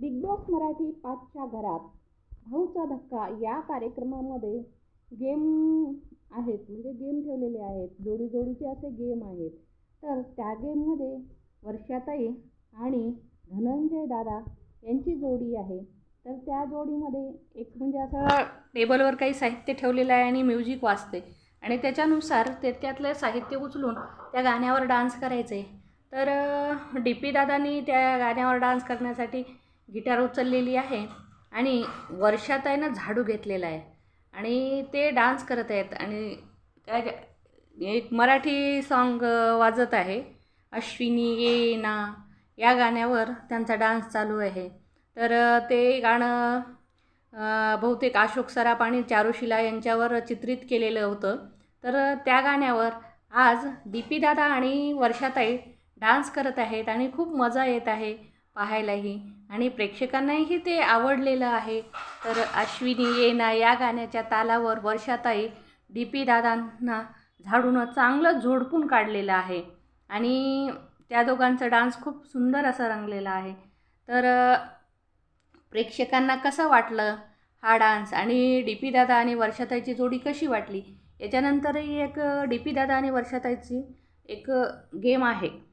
Big boss Marathi पाचच्या घरात. भाऊचा धक्का या कार्यक्रमामध्ये गेम आहेत म्हणजे गेम ठेवलेले आहेत जोडी जोडीचे असे गेम आहेत. तर त्या गेममध्ये वर्षाताई आणि धनंजय दादा यांची जोडी आहे. तर त्या जोडीमध्ये एक म्हणजे असं टेबलवर काही साहित्य ठेवलेलं आहे आणि म्युझिक वाजते. आणि त्याच्यानुसार ते त्यातलं साहित्य उचलून त्या गाण्यावर डान्स करायचे. तर डी पी दादांनी त्या गाण्यावर डान्स करण्यासाठी गिटार उचललेली आहे आणि वर्षाताईनं झाडू घेतलेला आहे. आणि ते डान्स करत आहेत आणि त्या एक मराठी सॉन्ग वाजत आहे. अश्विनी ये ना या गाण्यावर त्यांचा डान्स चालू आहे. तर ते गाणं बहुतेक अशोक सराफ आणि चारुशिला यांच्यावर चित्रित केलेलं होतं. तर त्या गाण्यावर आज डी पी दादा आणि वर्षाताई डान्स करत आहेत आणि खूप मजा येत आहे. पाहायलाही. आणि प्रेक्षकांनाही ते आवडलेलं आहे. तर अश्विनी ये ना या गाण्याच्या तालावर वर्षाताई डी पी दादांना झाडून चांगलं झोडपून काढलेलं आहे. आणि त्या दोघांचा डान्स खूप सुंदर असा रंगलेला आहे. तर प्रेक्षकांना कसं वाटलं हा डान्स? आणि डी पी दादा आणि वर्षाताईची जोडी कशी वाटली? याच्यानंतरही एक डी पी दादा आणि वर्षाताईची एक गेम आहे.